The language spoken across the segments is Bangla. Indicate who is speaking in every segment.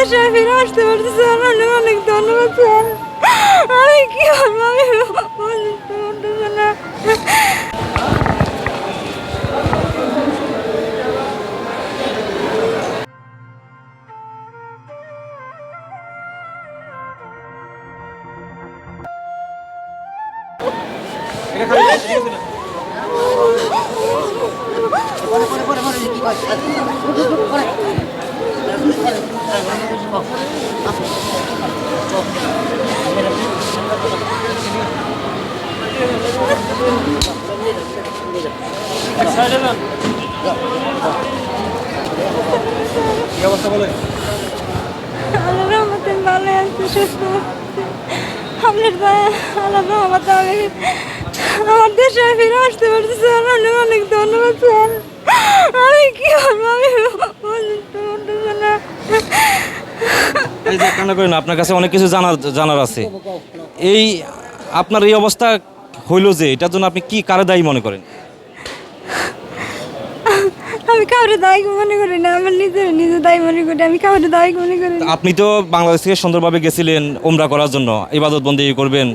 Speaker 1: দেশে আমি ফিরে আসতে স্যার অনেক অনেক ধন্যবাদ স্যার আমি কি আমি পারতেছি না
Speaker 2: কি অবস্থা বলেন
Speaker 1: আল্লাহ রহমতে ভালো আছে আমার দেশে ফিরে আসতে অনেক অনেক ধন্যবাদ স্যার আমি কি করব আমি বুঝতে পারতেছি না
Speaker 2: এই যে কান্না করেন আপনার কাছে অনেক কিছু জানার জানার আছে। এই আপনার এই অবস্থা হইল যে এটার জন্য আপনি কি কারে দায়ী মনে করেন?
Speaker 1: আমি কাউরে দায়ী মনে করি না আমার নিজের নিজে দায়ী মনে করি আমি কাউরে দায়ী মনে করি না।
Speaker 2: আপনি তো বাংলাদেশ থেকে সুন্দরভাবে গেছিলেন ওমরা করার জন্য ইবাদত বন্দি করবেন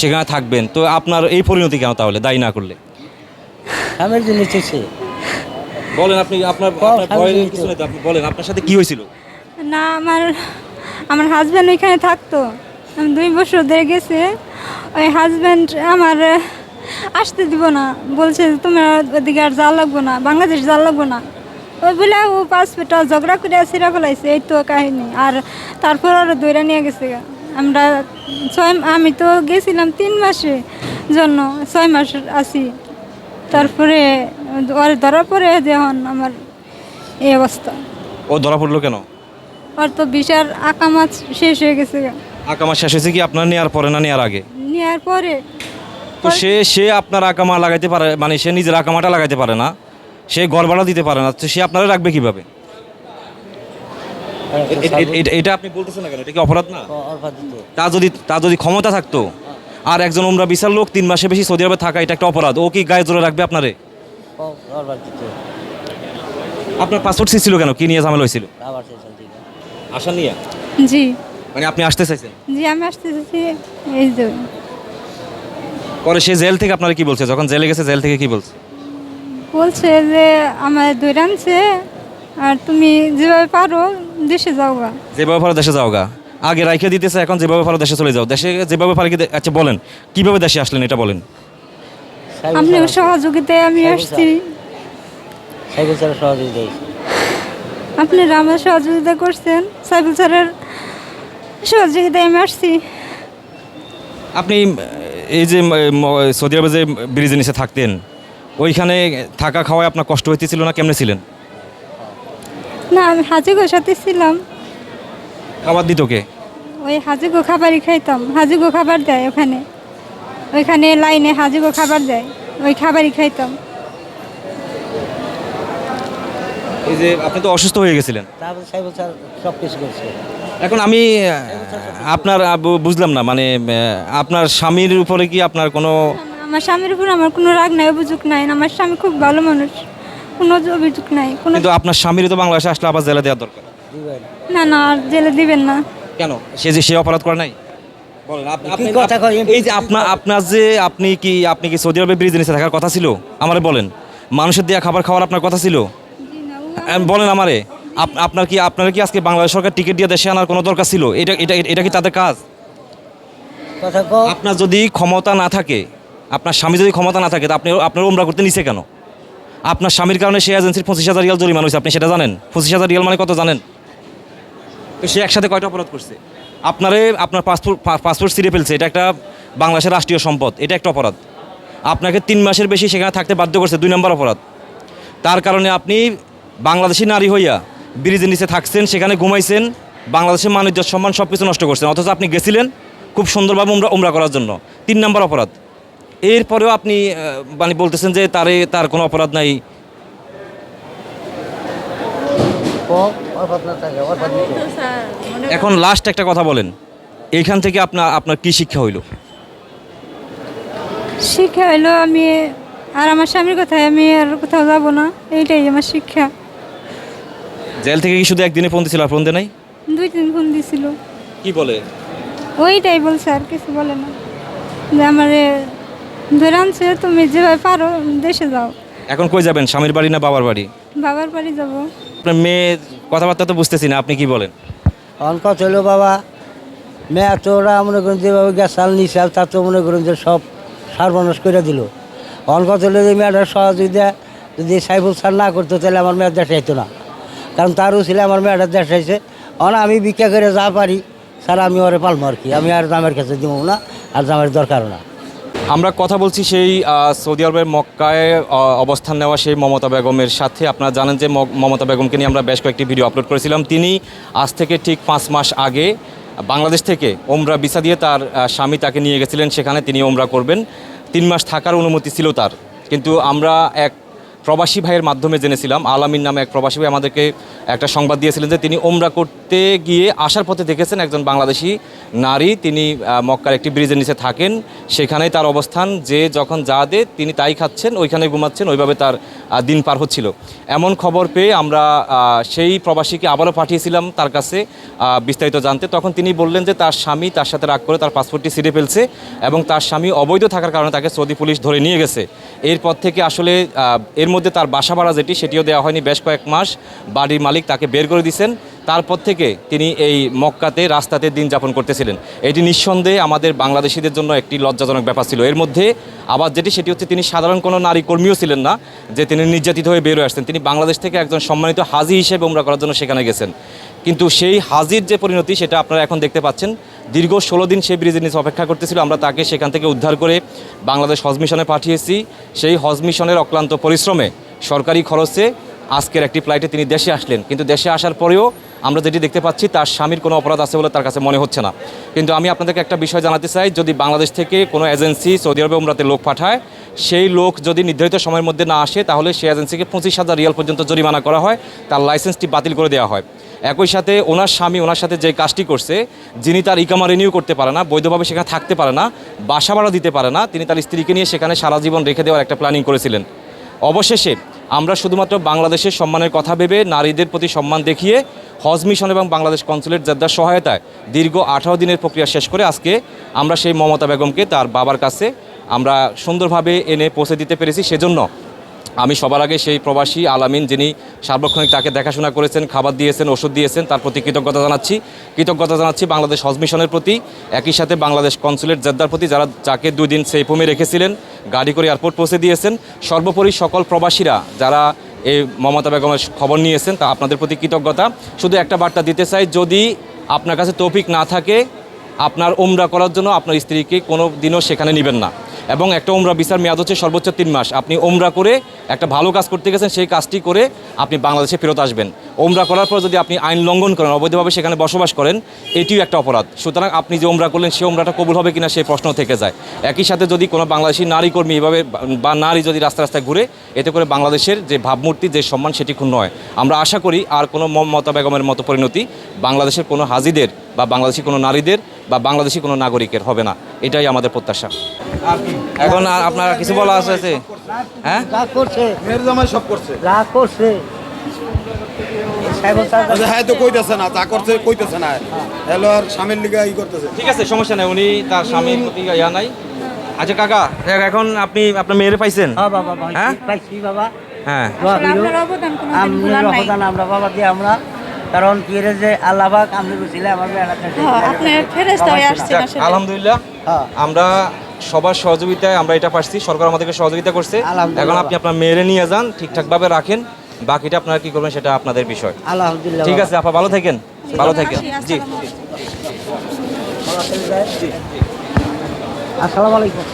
Speaker 2: সেখানে থাকবেন তো আপনার এই পরিণতি কেন তাহলে দায়ী না করলে?
Speaker 3: স্বামীর জন্য চেয়েছে
Speaker 2: বলেন আপনি আপনার
Speaker 3: কও,
Speaker 2: আপনার ভয়ের কিছু নেই তো, আপনি বলেন আপনার সাথে কি হয়েছিল?
Speaker 1: না আমার আমার হাজব্যান্ড ওইখানে থাকতো। দুই বছর ধরে গেছে। ওই হাজব্যান্ড আমার আসতে দিব না। বলছে, তোমার ওদিকে আর যাওয়া লাগবো না। বাংলাদেশ যাওয়া লাগবো না। ওই বলে, ও পাসপোর্টটা ঝগড়া করে সিরা ফেলাইছে। এই তো কাহিনী। আর তারপর ওরা দৈরা নিয়ে গেছে আমরা ছয়, আমি তো গেছিলাম তিন মাসে জন্য। ছয় মাস আছি। তারপরে ওর ধরার পরে যখন আমার এই অবস্থা।
Speaker 2: ও ধরা পড়ল কেন?
Speaker 1: ওর তো বিশার আঁকা মাছ শেষ হয়ে গেছে গা।
Speaker 2: আকামা শেষ হয়েছে কি আপনার নেওয়ার পরে না নেওয়ার আগে?
Speaker 1: নেওয়ার পরে।
Speaker 2: তো সে সে আপনার আকামা লাগাইতে পারে মানে সে নিজের আকামাটা লাগাইতে পারে না। সে ঘর ভাড়া দিতে পারে না। তো সে আপনারা রাখবে কীভাবে? এ- এটা- আপনি বলতেছেন না কেন? এটা কি অপরাধ না? তা। যদি তা যদি ক্ষমতা থাকতো আর একজন উমরা বিশাল লোক তিন মাসে বেশি সৌদি আরবে থাকা এটা একটা অপরাধ। ও কি গায়ে জোরে রাখবে আপনারে? আপনার পাসপোর্ট ছিল কেন? কি নিয়ে ঝামেলা হয়েছিল? আশা নিয়ে?
Speaker 1: জি।
Speaker 2: মানে আপনি আসতে চাইছেন?
Speaker 1: জি আমি আসতেছি এই যে।
Speaker 2: পরে সে জেল থেকে আপনারা কি বলছে? যখন জেলে গেছে জেল থেকে কি বলছে?
Speaker 1: বলছে যে আমার দই আনছে আর তুমি যেভাবে পারো দেশে যাও গা
Speaker 2: যেভাবে পারো দেশে যাও গা আগে রাইখে দিতেছে এখন যেভাবে পারো দেশে চলে যাও। দেশে যেভাবে পারে কি আচ্ছা বলেন কীভাবে দেশে আসলেন এটা বলেন।
Speaker 1: আপনি সহযোগিতায় আমি আসছি।
Speaker 3: সহযোগিতা
Speaker 1: আপনারা আমার সহযোগিতা করছেন। সাইফুল স্যারের সহযোগিতায় আমি আসছি।
Speaker 2: আপনি এই যে সৌদি আরবে যে ব্রিজের নিচে থাকতেন ওইখানে থাকা খাওয়ায় আপনার কষ্ট হইতেছিল না কেমনে ছিলেন?
Speaker 1: না আমি হাজিগো সাথে ছিলাম।
Speaker 2: খাবার দিত কে?
Speaker 1: ওই হাজিগো খাবারই খাইতাম। হাজিগো খাবার দেয় ওখানে। ওইখানে লাইনে হাজিগো খাবার দেয়। ওই খাবারই খাইতাম।
Speaker 2: এই যে আপনি তো অসুস্থ হয়ে গেছিলেন।
Speaker 3: তারপর সাইকেল ছাড়া সব কিছু করছে।
Speaker 2: এখন আমি আপনার বুঝলাম না মানে আপনার স্বামীর উপরে কি আপনার কোনো
Speaker 1: আমার স্বামীর উপর আমার কোনো রাগ নাই অভিযোগ নাই। আমার স্বামী খুব ভালো মানুষ কোনো অভিযোগ নাই কোনো
Speaker 2: কিন্তু আপনার স্বামীর তো বাংলাদেশে আসলে আবার জেলে দেওয়া দরকার।
Speaker 1: না না আর জেলে দিবেন না।
Speaker 2: কেন? সে যে সে অপরাধ করে নাই? বলেন আপ-
Speaker 3: কি
Speaker 2: আপনি-
Speaker 3: কথা
Speaker 2: এই যে আপনার আপনার যে আপনি কি আপনি কি সৌদি আরবে ব্রিজ নিচে থাকার কথা ছিল? আমারে বলেন। মানুষের দেওয়া খাবার খাওয়ার আপনার কথা ছিল? বলেন আমারে আপ- আপনার কি আপনার কি আজকে বাংলাদেশ সরকার টিকিট দিয়ে দেশে আনার কোনো দরকার ছিল? এটা এটা এটা কি তাদের কাজ? আপনার যদি ক্ষমতা না থাকে আপনার স্বামী যদি ক্ষমতা না থাকে তা আপনি আপনার উমরা করতে নিছে কেন? আপনার স্বামীর কারণে সে এজেন্সির পঁচিশ হাজার রিয়াল জরিমানা হয়েছে আপনি সেটা জানেন? পঁচিশ হাজার রিয়াল মানে কত জানেন? তো সে একসাথে কয়টা অপরাধ করছে? আপনারে আপনার পাসপোর্ট পাসপোর্ট ছিঁড়ে ফেলছে এটা একটা বাংলাদেশের রাষ্ট্রীয় সম্পদ এটা একটা অপরাধ। আপনাকে তিন মাসের বেশি সেখানে থাকতে বাধ্য করছে দুই নম্বর অপরাধ। তার কারণে আপনি বাংলাদেশি নারী হইয়া ব্রিজের নিচে থাকছেন সেখানে ঘুমাইছেন বাংলাদেশের মানিজ্য সম্মান সব কিছু নষ্ট করছেন। অথচ আপনি গেছিলেন খুব সুন্দরভাবে উমরা উমরা করার জন্য। তিন নম্বর অপরাধ। এরপরেও আপনি মানে বলতেছেন যে তারে তার কোনো অপরাধ নাই। এখন লাস্ট একটা কথা বলেন। এইখান থেকে আপনার আপনার কি শিক্ষা হইল?
Speaker 1: শিক্ষা হলো আমি আর আমার স্বামীর কথায় আমি আর কোথাও যাব না এইটাই আমার শিক্ষা।
Speaker 2: জেল থেকে কি শুধু একদিনে ফোন দিছিল আর ফোন দেয় নাই?
Speaker 1: দুই তিন ফোন দিছিল
Speaker 2: কি বলে?
Speaker 1: ওইটাই বলছে আর কিছু বলে না। যে আমারে ধরে আনছে তুমি যেভাবে পারো দেশে যাও।
Speaker 2: এখন কই যাবেন স্বামীর বাড়ি না বাবার বাড়ি?
Speaker 1: বাবার বাড়ি যাব।
Speaker 2: আপনার মেয়ে কথাবার্তা তো বুঝতেছি না আপনি কি বলেন?
Speaker 3: অন কথা হলো বাবা? মেয়ে তো ওরা মনে করেন যেভাবে গ্যাস চাল নিশাল তা তো মনে করেন যে সব সর্বনাশ করে দিল। অন কথা হলো যে মেয়েটার সহযোগিতা যদি সাইফুল স্যার না করতো তাহলে আমার মেয়ের দেশ আইতো না। কারণ তারও ছিল আমার মেয়েটার দেশ অন আমি ভিক্ষা করে যা পারি, স্যার, আমি ওরে পালবো আর কি। আমি আর দামের কাছে দিব না, আর দামের দরকারও না।
Speaker 2: আমরা কথা বলছি সেই সৌদি আরবের মক্কায় অবস্থান নেওয়া সেই মমতা বেগমের সাথে। আপনারা জানেন যে মমতা বেগমকে নিয়ে আমরা বেশ কয়েকটি ভিডিও আপলোড করেছিলাম। তিনি আজ থেকে ঠিক পাঁচ মাস আগে বাংলাদেশ থেকে ওমরা ভিসা দিয়ে তার স্বামী তাকে নিয়ে গেছিলেন। সেখানে তিনি ওমরা করবেন। তিন মাস থাকার অনুমতি ছিল তার। কিন্তু আমরা এক প্রবাসী ভাইয়ের মাধ্যমে জেনেছিলাম আলামিন নামে এক প্রবাসী ভাই আমাদেরকে একটা সংবাদ দিয়েছিলেন যে তিনি ওমরা করতে গিয়ে আসার পথে দেখেছেন একজন বাংলাদেশি নারী, তিনি মক্কার একটি ব্রিজের নিচে থাকেন। সেখানেই তার অবস্থান, যে যখন যা দে, তিনি তাই খাচ্ছেন, ওইখানে ঘুমাচ্ছেন, ওইভাবে তার দিন পার হচ্ছিল। এমন খবর পেয়ে আমরা সেই প্রবাসীকে আবারও পাঠিয়েছিলাম তার কাছে বিস্তারিত জানতে। তখন তিনি বললেন যে তার স্বামী তার সাথে রাগ করে তার পাসপোর্টটি ছিঁড়ে ফেলছে এবং তার স্বামী অবৈধ থাকার কারণে তাকে সৌদি পুলিশ ধরে নিয়ে গেছে। এরপর থেকে আসলে এর মধ্যে তার বাসা ভাড়া যেটি, সেটিও দেওয়া হয়নি বেশ কয়েক মাস। বাড়ির মালিক তাকে বের করে দিয়েছেন। তারপর থেকে তিনি এই মক্কাতে রাস্তাতে দিন যাপন করতেছিলেন। এটি নিঃসন্দেহে আমাদের বাংলাদেশিদের জন্য একটি লজ্জাজনক ব্যাপার ছিল। এর মধ্যে আবার যেটি, সেটি হচ্ছে তিনি সাধারণ কোনো নারী কর্মীও ছিলেন না, যে তিনি নির্যাতিত হয়ে বেরোয় আসতেন। তিনি বাংলাদেশ থেকে একজন সম্মানিত হাজি হিসেবে উমরা করার জন্য সেখানে গেছেন। কিন্তু সেই হাজির যে পরিণতি, সেটা আপনারা এখন দেখতে পাচ্ছেন। দীর্ঘ ষোলো দিন সেই ব্রিজের নিচে অপেক্ষা করতেছিল। আমরা তাকে সেখান থেকে উদ্ধার করে বাংলাদেশ হজ মিশনে পাঠিয়েছি। সেই হজ মিশনের অক্লান্ত পরিশ্রমে সরকারি খরচে আজকের একটি ফ্লাইটে তিনি দেশে আসলেন। কিন্তু দেশে আসার পরেও আমরা যেটি দেখতে পাচ্ছি, তার স্বামীর কোনো অপরাধ আছে বলে তার কাছে মনে হচ্ছে না। কিন্তু আমি আপনাদেরকে একটা বিষয় জানাতে চাই, যদি বাংলাদেশ থেকে কোনো এজেন্সি সৌদি আরবে উমরাতে লোক পাঠায়, সেই লোক যদি নির্ধারিত সময়ের মধ্যে না আসে, তাহলে সেই এজেন্সিকে পঁচিশ হাজার রিয়াল পর্যন্ত জরিমানা করা হয়, তার লাইসেন্সটি বাতিল করে দেওয়া হয়। একই সাথে ওনার স্বামী, ওনার সাথে যে কাজটি করছে, যিনি তার ইকামা রিনিউ করতে পারে না, বৈধভাবে সেখানে থাকতে পারে না, বাসা ভাড়া দিতে পারে না, তিনি তার স্ত্রীকে নিয়ে সেখানে সারা জীবন রেখে দেওয়ার একটা প্ল্যানিং করেছিলেন। অবশেষে আমরা শুধুমাত্র বাংলাদেশের সম্মানের কথা ভেবে নারীদের প্রতি সম্মান দেখিয়ে হজ মিশন এবং বাংলাদেশ কনসুলেট জেদ্দার সহায়তায় দীর্ঘ আঠারো দিনের প্রক্রিয়া শেষ করে আজকে আমরা সেই মমতা বেগমকে তার বাবার কাছে আমরা সুন্দরভাবে এনে পৌঁছে দিতে পেরেছি। সেজন্য আমি সবার আগে সেই প্রবাসী আলামিন যিনি সার্বক্ষণিক তাকে দেখাশোনা করেছেন, খাবার দিয়েছেন, ওষুধ দিয়েছেন, তার প্রতি কৃতজ্ঞতা জানাচ্ছি। কৃতজ্ঞতা জানাচ্ছি বাংলাদেশ হজ মিশনের প্রতি, একই সাথে বাংলাদেশ কনসুলেট জেদ্দার প্রতি যারা যাকে দুই দিন সেই হোমে রেখেছিলেন, গাড়ি করে এয়ারপোর্ট পৌঁছে দিয়েছেন। সর্বোপরি সকল প্রবাসীরা যারা এই মমতা বেগমের খবর নিয়েছেন, তা আপনাদের প্রতি কৃতজ্ঞতা। শুধু একটা বার্তা দিতে চাই, যদি আপনার কাছে তৌফিক না থাকে, আপনার ওমরা করার জন্য আপনার স্ত্রীকে কোনো দিনও সেখানে নেবেন না। এবং একটা ওমরা বিচার মেয়াদ হচ্ছে সর্বোচ্চ তিন মাস। আপনি ওমরা করে একটা ভালো কাজ করতে গেছেন, সেই কাজটি করে আপনি বাংলাদেশে ফেরত আসবেন। ওমরা করার পর যদি আপনি আইন লঙ্ঘন করেন অবৈধভাবে সেখানে বসবাস করেন এটিও একটা অপরাধ। সুতরাং আপনি যে ওমরা করলেন সে ওমরাটা কবুল হবে কিনা সেই প্রশ্ন থেকে যায়। একই সাথে যদি কোনো বাংলাদেশি নারী কর্মী এভাবে বা- নারী যদি রাস্তা রাস্তায় ঘুরে এতে করে বাংলাদেশের যে ভাবমূর্তি যে সম্মান সেটি ক্ষুণ্ণ হয়। আমরা আশা করি আর কোনো মমতা বেগমের মতো পরিণতি বাংলাদেশের কোনো হাজিদের বা বাংলাদেশি কোনো নারীদের বা বাংলাদেশি কোনো নাগরিকের হবে না। এটাই আমাদের প্রত্যাশা। এখন আর আপনার কিছু বলা আছে? হ্যাঁ?
Speaker 3: করছে।
Speaker 4: সব করছে। হ্যাঁ তো কইতেছে না যা করছে কইতেছে না হ্যালো আর স্বামীর লিগা ই করতেছে
Speaker 2: ঠিক আছে সমস্যা নেই উনি তার স্বামীর প্রতি ইয়া নাই আচ্ছা কাকা এখন আপনি আপনার মেয়েরে পাইছেন
Speaker 3: হ্যাঁ বাবা ভাই
Speaker 2: হ্যাঁ?
Speaker 3: পাইছি বাবা
Speaker 2: হ্যাঁ
Speaker 3: দোয়া
Speaker 1: আসলে
Speaker 3: করিও।
Speaker 1: আপনার অবদান কোনোদিন
Speaker 3: আমনের
Speaker 1: ভোলার নাই।
Speaker 3: অবদান আমরা বাবা দিয়ে আমরা কারণ কি রে যে আল্লাহ আপনি বুঝছিলে আমার মেয়েটাকে
Speaker 1: আপনি ফেরেশতা আসছেন
Speaker 2: যাক,
Speaker 1: আসলে।
Speaker 2: আলহামদুলিল্লাহ। আমরা সবার সহযোগিতায় আমরা এটা পারছি সরকার আমাদেরকে সহযোগিতা করছে। এখন আপনি আপনার মেয়েরে নিয়ে যান ঠিকঠাকভাবে রাখেন বাকিটা আপনারা কি করবেন সেটা আপনাদের বিষয়।
Speaker 3: আলহামদুলিল্লাহ।
Speaker 2: ঠিক আছে আপা ভালো থাকেন। ভালো থাকেন। জি।
Speaker 1: আসসালামু আলাইকুম।
Speaker 3: আসসালামু আলাইকুম।